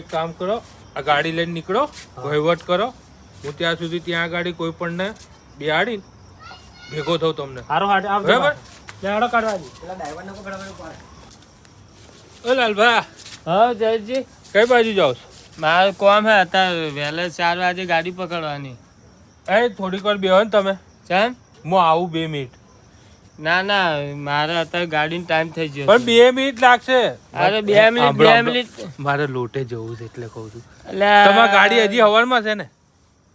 એક કામ કરો આ ગાડી લઈને નીકળો વહીવટ કરો. હું ત્યાં સુધી ત્યાં ગાડી કોઈ પણ ને બિહાડી ભેગો થઉં તમને. હારો બરાબર? લેડો કાઢવા ઓ લાલભા. હા જયજી. કઈ બાજુ જાઓ છો? મારે કોમ હે અત્યારે વહેલા ચાર વાગે ગાડી પકડવાની. એ થોડીક વાર બેહો ને તમે. ચાલ હું આવું બે મિનિટ. ના ના મારે અત્યારે ગાડીનો ટાઈમ થઈ ગયો પણ બે મિનિટ લાગશે. અરે બે મિનિટ બે મિનિટ. મારે લોટે જવું છે એટલે કહું છું. એટલે તમારી ગાડી હજી હવારમાં છે ને?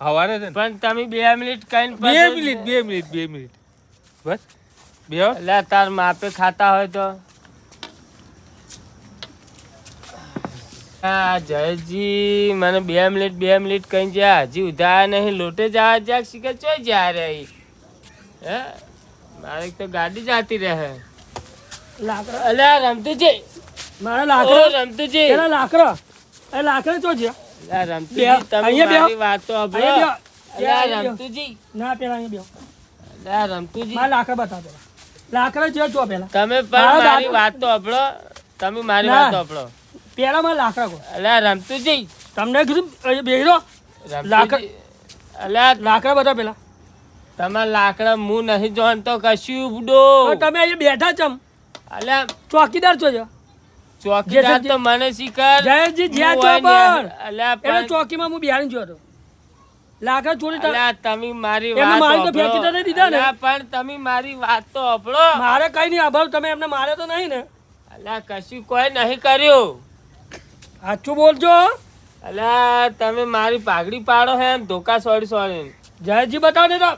હવારે છે પણ તમે બે મિનિટ કઈ બે મિનિટ બે મિનિટ બે મિનિટ. બસ. બે એટલે તાર માપે ખાતા હોય તો. હા જયજી મને બે મિનિટ બે મિનિટ કઈ જ્યાં હજી ઉધાર નહીં લોટે જવા જ્યાં શીખે ચોય જ્યાં રહી હે? મારે તો ગાડી જાતી રહે. લાકડા. અલ્યા રમતુજી. મારા લાકડો. રમતુજી. પેલા લાકડો. એ લાકડા ચો છે. અલ્યા રમતુજી તમે મારી વાત તો સાંભળો. અહીંયા અલ્યા રમતુજી. ના પેલા અહીંયા બેહો અલ્યા રમતુજી. મારા લાકડા બતાવ પેલા. લાકડા છે પેલા. તમે પણ મારી વાત તો સાંભળો. તમે મારી વાત તો સાંભળો. પેલા મારા લાકડા કો અલ્યા રમતુજી. તમને કીધું બેહી રહો. અલ્યા લાકડા બતાવ પેલા. તમારા લાકડા હું નહીં જાણતો કશું ઉડો તમે અહીંયા બેઠા ચમ અલ્યા ચોકીદાર છો ચોકીદાર તો મને શીખર જયજી જ્યાં પણ અલ્યા એટલે ચોકીમાં હું બિહારી જો હતો લાકડા ચોરી અલ્યા તમે મારી વાત મારી તો ફેંકી તો દીધા ને? પણ તમે મારી વાત તો અપડો મારે કઈ નહીં અભાવ તમે એમને મારે તો નહીં ને. અલ્યા કશું કોઈ નહીં કર્યું. સાચું બોલજો. અલ્યા તમે મારી પાઘડી પાડો હે એમ ધોકા સોડી સોડી જયજી બતાવો ને તો.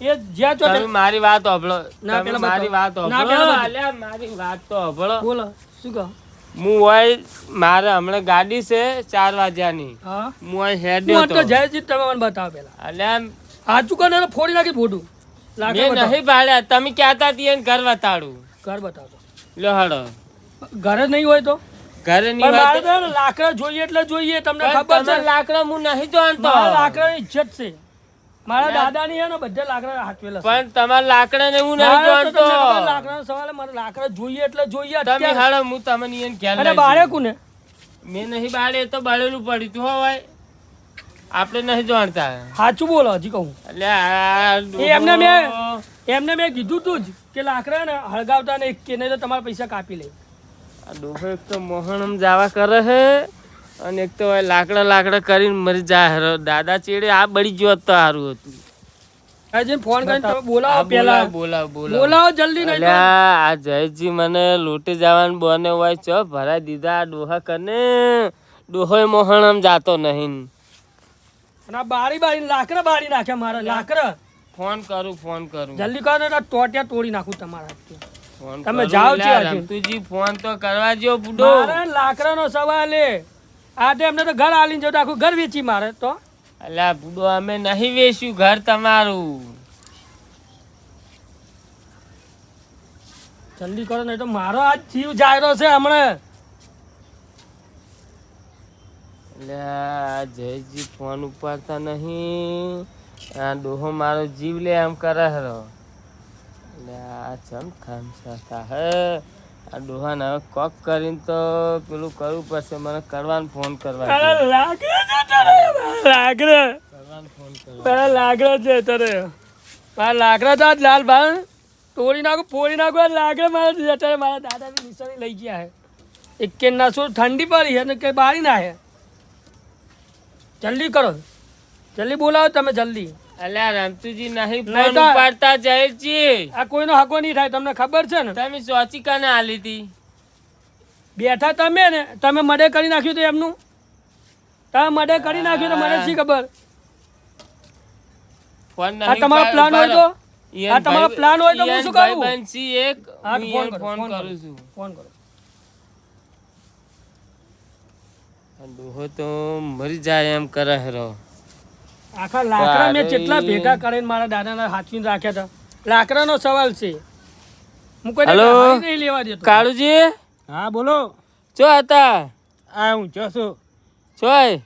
એ જ્યાં છો તમે મારી વાત હોભળો. ના, પેલા મારી વાત બતાવો. ના, સાંભળો પેલા બતાવો. અલ્યા મારી વાત તો સાંભળો બોલો શું કહો? હું હોય મારે હમણાં ગાડી છે ચાર વાગ્યાની. હું. અહીં હું તો. તો જયજી તમે મને બતાવો પેલા. અલ્યા સાચું કહો ને ફોડી નાખી ફોટું. મેં નહીં પાડ્યા. તમે કહેતા હતી એને ઘર બતાડું ઘર બતાવો. લો હડો ઘરે નહીં હોય તો? ઘરે નહીં હોય લાકડા જોઈએ એટલે જોઈએ તમને ખબર છે. લાકડા હું નહીં જાણતો તો લાકડાની ઇજ્જત છે. મારા. દાદાની હે ને બધા લાકડા હાચવેલા પણ તમારા લાકડા ને હું નહીં મારે તો જાણતો તમને ખબર સવાલ મારે લાકડા જોઈએ એટલે જોઈએ તમે. હાડો હું તમને એને ખ્યાલ અરે બાળે. કોને? મેં નહીં બાળે તો બાળેલું પડ્યું તું હોય આપણે નહીં જાણતા. સાચું બોલો હજી કહું. એટલે એમને મેં- એમને મેં કીધું તું જ કે લાકડા ને હળગાવતા ને કે નહીં તો તમારા પૈસા કાપી લે. આ ડોહે એક તો મોહણમ જાવા કરે છે અને એક તો લાકડા લાકડા કરીને મરી જાય દાદા ચેડે આ બળી ગયો તો સારું હતું. આજે ફોન કરીને તમે બોલાવો પેલા. બોલાવ બોલાવ બોલાવો. જલ્દી નહીં આ જયજી મને લૂંટી જવાનું બને હોય ચો ભરાઈ દીધા ડોહા કને. ડોહોય મોહણમ જાતો નહીં. અને બારી બારી લાકડા બારી નાખ્યા મારા. લાકડા. ફોન કરું ફોન કરું. જલ્દી કરો ને તો ટોટિયા તોડી નાખું તમારા તમે જાઓ છે. ફોન તો કરવા જો બુડો. મારે લાકડાનો સવાલ એ. આ તો એમને તો ઘર આલીને જતો આખું ઘર વેચી મારે તો. અલા બુડો અમે નહીં વેચ્યું ઘર તમારું. જલ્દી કરો નહીં તો મારો આ જીવ જાયરો છે હમણાં. અલ્યા જયજી ફોન ઉપાડતા નહીં. આ ડોહો મારો જીવ લે એમ કરે હરો. લે આ ચમ ખામસા હે? આ ડોહાને હવે કોક કરીને તો પેલું કરવું પડશે. મને કરવાનું ફોન કરવા લાગે લાકડા કરવાનું ફોન કરવા મારા છે તારે. મારા લાકડા તો આજ લાલ ભાઈ. તોડી નાખું પોડી નાખું. લાગે લાકડા મારા અત્યારે મારા દાદાની નિશાની લઈ ગયા છે. એક કે ના શું ઠંડી પડી છે ને કંઈ બારી ના હે જલ્દી કરો. જલ્દી બોલાવો તમે જલ્દી. અલ્યા રમતુજી નહીં નહીં ફોન ઉપાડતા જયજી આ કોઈનો હકો નહીં થાય તમને ખબર છે ને? તમે ચોચી કાને આલી હતી બેઠા તમે ને તમે મડે કરી નાખ્યું તો એમનું? તમે મડે કરી નાખ્યું તો મને શી ખબર? ફોન નહીં તમારો પ્લાન હોય તો? આ તમારો ભાઈ- હોય તો હું શું કરું? ભાઈબંધ એક હું ફોન ઈયન કરો, ફોન ફોન કરો. કરું છું. ફોન કરો. ડોહો તો મરી જાય એમ કરે હરો આખા લાકડા મેં કેટલા ભેગા કરીને મારા દાદાના હાથવીને રાખ્યા હતા. લાકડાનો સવાલ છે. હું કોઈ? નહીં લેવા દેતો. કાળુજી? હા બોલો. ચો હતા? આ હું ચો છું. ચોય?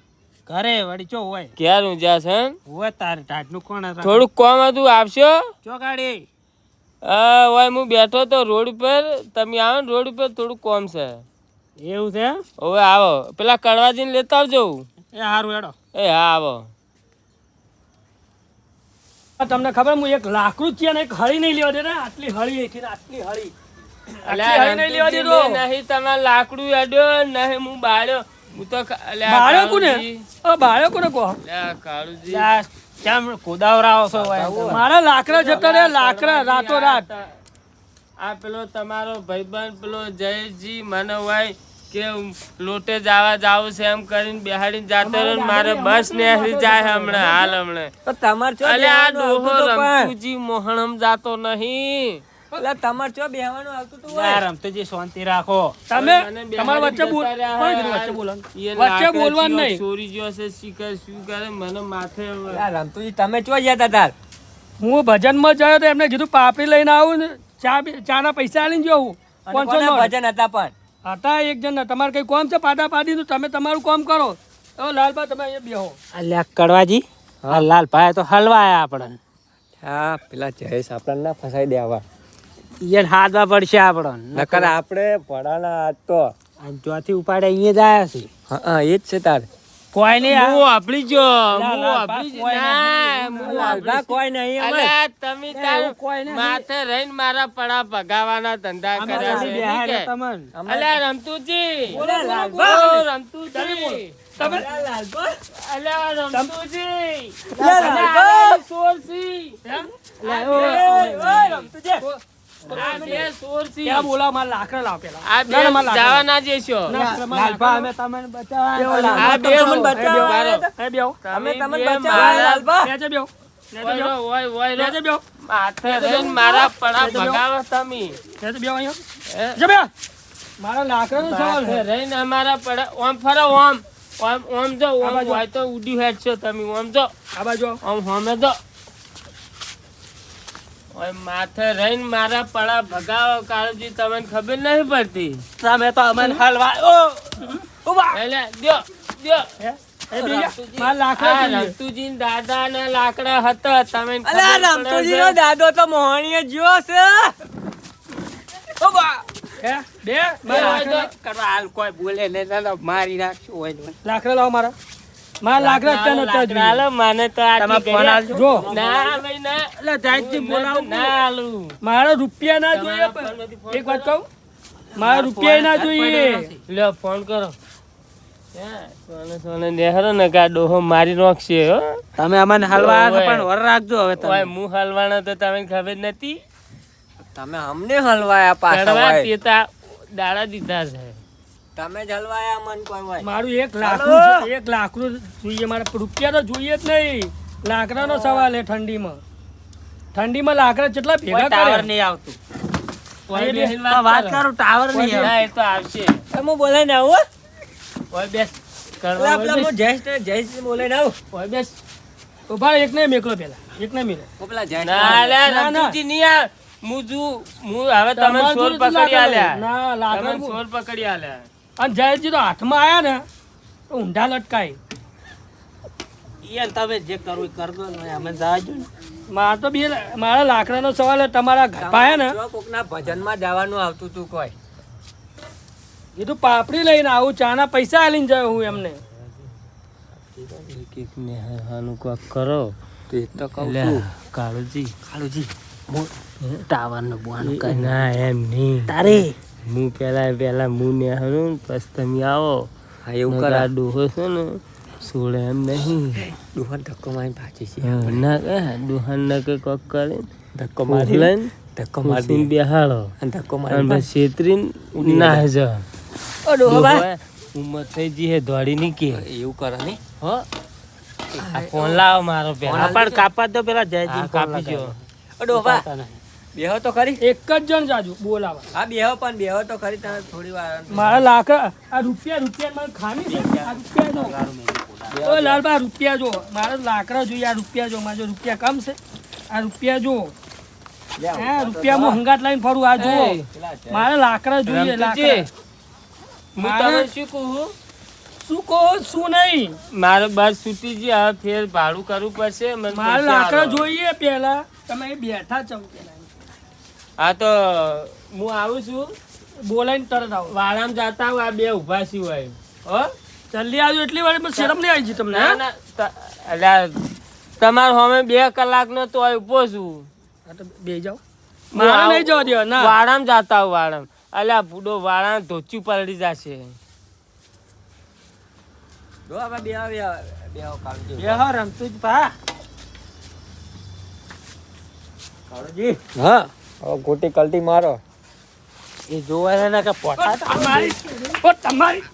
ઘરે વળી ચો હોય. ક્યાં જા છે? હોય તારે ટાટનું કોણ હતા? થોડુંક કોમ હતું આપશો? ચો ગાડી? હા હોય હું બેઠો તો રોડ પર તમે આવો ને રોડ પર થોડુંક કોમ છે. એવું છે હવે આવો. પેલા કડવાજીને લેતા આવજો. એ સારું હેડો. એ હા આવો. તમને ખબર હું એક લાકડું છે ને એક હળી નહીં લેવા દેતા આટલી હળી એથી આટલી હળી. આટલી હળી નહીં લેવા દીધો નહીં તમારે લાકડું અડ્યો નહીં હું બાળ્યો. હું તો ક- અલ્યા બાળ્યો કોને? કાળુજી, અ બાળ્યો કોને કહો? કાળુજી. કેમ કોદાવરાવો છો ભાઈ? મારા લાકડા જતા રે લાકડા રાતો રાત. આ પેલો તમારો ભાઈબંધ પેલો જયજી મને હોય કે લોટે જવા જાવું છે એમ કરીને બેહાડીને જાતો રહ્યો મારે બસ નેહરી જાય હમણાં હાલ હમણાં. તો તમાર ચો અલે આ ડોહો. રમતુજી મોહણમ જાતો નહીં. અલા, તમાર ચો બેહવાનું આવતું તો લા, રમતુજી શાંતિ રાખો. તમે મને વચ્ચે બોલ. વચ્ચે બોલન વચ્ચે બોલવાનું નહીં. ચોરી જો છે શીખર શું કરે મને માથે રમતુજી તમે ચો ગયા હતા તાર? હું ભજનમાં ગયો તો એમને કીધું પાપડી લઈને આવું ને ચા ચાના પૈસા આલીને જવું પાંચસો ભજન હતા પણ? હતા એક જણ તમારે કઈ કોમ છે? પાડા પાડી તમે તમારું કોમ કરો. ઓ લાલભાઈ તમે અહીંયા બેહો. અલ્યા કડવાજી. હા. લાલભાઈ તો હલવાયા આપણને. હા પેલા જયેશ આપણને ના ફસાઈ દેવા ઈયન હાથમાં પડશે આપણને નકર આપણે પડાના હાથ તો. ચોથી ઉપાડે અહીંયા જ આવ્યા છે. હા એ જ છે તાર. કોઈ નહીં હું વાપરી જો હું વાપરી ના હું વાપરી કોઈ નહીં અમે. તમે તારું. માથે રહીને મારા પડા ભગાવાના ધંધા કરે કર્યા છે અલ્યા રમતુજી. રમતુજી. તમે અલા, રમતુજી. અલા. સોરસી રમતુજી. મારા લાકડા ના, ના, લાકડા ના ના, લાકડા પડા ભગાવો તમે મારા લાકડાનો સવાલ છે રહીને અમારા પડા ઓમ ફરો ઓમ ઓમ ઓમ જો ઓમ હોય તો ઉડી હેડ છો તમે ઓમ જો આ બાજુ. આમ હોમે તો ઓય માથે રહીને મારા પડા ભગાવો કાળજી તમને ખબર નહીં પડતી? તમે તો અમને હલવા ઓ! એટલે દ્યો દ્યો. મારા લાકડા દાદા ના હતા તમે દાદો તો મોહણીએ જ્યો છે. બા. કરવા હાલ કોઈ બોલે ને મારી નાખશું હોય. લાકડા લાવો મારા. મારા લાકડા તને તો જોઈએ. હાલો મને તો આ તમે ફોન આલજો. જો. ના ભાઈ ના. એટલે જાતથી બોલાવ ના આલુ મારા રૂપિયા ના જોઈએ એક વાત કહું? મારા રૂપિયા ના જોઈએ. લે ફોન કરો. ક્યાં? સોને સોને નેહરો ને કા ડોહો મારી નાખશે હો. તમે અમને હલવા પણ વર રાખજો હવે ઓય તમે હું હલવાના તો તમને ખબર નથી? તમે અમને હલવાયા પાછા દાડા દીધા છે. તમે જલવાયા મન કોઈ હોય. મારું એક લાકડું છે, એક લાકડું જોઈએ મારે રૂપિયા તો જોઈએ જ નહીં. લાકડાનો સવાલ છે ઠંડીમાં. ઠંડીમાં લાકડા કેટલા ભેગા ટાવર કરે નહીં આવતું. વાત કરું ટાવર નહીં ના, એ તો આવશે. તમે બોલે ને આવું ઓય બેસ કરવા પેલા હું જયેશ જયેશ બોલાય ને આવું. ઓય બેસ ઊભા એક ને મેકલો પેલા. એક ને મેલો. હું પેલા જયેશ ના લે ના, ના. રમતુજી નહીં આ મુજુ મુ હવે તમે તમારે પકડી આલ્યા. ના લાકડા તમે પકડી આલ્યા. અને જયજી તો હાથમાં આવ્યા ને તો ઊંધા લટકાય. યાર તમે જે કરવું એ કરજો ને અમે જાજો ને. મારે તો બે મારા લાકડાનો સવાલ તમારા પાયા ને. કોકના ભજનમાં જવાનું આવતું તું કોઈ. એ તો પાપડી લઈને આવું ચાના પૈસા આલીને જાય હું એમને. એક એક કોક કરો. તો એ તો કહું છું. કાળુજી. કાળુજી ટાવરનું બોન ના એમ નહીં. તારે હું પેલા પેલા હું ને હારું પછી તમે આવો. હા એવું કરા. ડોહો છે ને સોળે એમ નહીં. ડોહા ધક્કો મારી ભાજી છે. ના કે દુહાન ના કે કોક કરે ધક્કો મારી લઈને ધક્કો મારી બેહાડો. અને ધક્કો મારી પછી છેતરીને ના જા ઓ ડોહા ભાઈ. ઉંમર થઈ જી હે દોડી ની કે. એવું કરે ને હો. ફોન લાવો મારો પેલા પણ કાપા દો પેલા જયજી કાપી જો. ડોહા બેહો તો ખરી. એક જ જણ જાજુ બોલાવા. હા બેહો પણ બેહો તો ખરી તમે થોડી વાર મારા લાકડા આ રૂપિયા રૂપિયા મારે ખામી છે. આ રૂપિયા જો ઓ લાલબા રૂપિયા જો. મારા લાકડા જોઈએ આ રૂપિયા જો. મારા રૂપિયા કમ છે. આ રૂપિયા જો. હા રૂપિયામાં હંગાટ લઈને ફરું. આ જુઓ. મારા લાકડા જોઈએ લાકડા. મારે- શું કહું? શું કહો? શું નહીં? મારે બસ છૂટી હવે ફેર ભાડું કરવું પડશે. મારે લાકડા જોઈએ પેલા. તમે બેઠા છો પેલા. હા તો હું આવું છું. બોલાઈને તરત આવું. વાળામ જાતા આ બે ઊભા છી હોય. હો? જલ્દી આવજો એટલી વાર મને શરમ નહીં આવી છે તમને એટલે તમારે હવે ત- અલ્યા તમાર બે કલાકનો તો હોય ઊભો છું. હા તો બે જાઓ. મારે નહીં જવા દેવા ના. વાળામ જાતા આવું વાળામ અલ્યા બુડો વાળા ધોચી પલડી જશે. આપણે બે બે બે કાળજી. બે હો રમતું જ પા. કાળજી. હા. હવે ગોટી કલટી મારો. એ જોવા ને કે પોટા તમારી ઓ તમારી.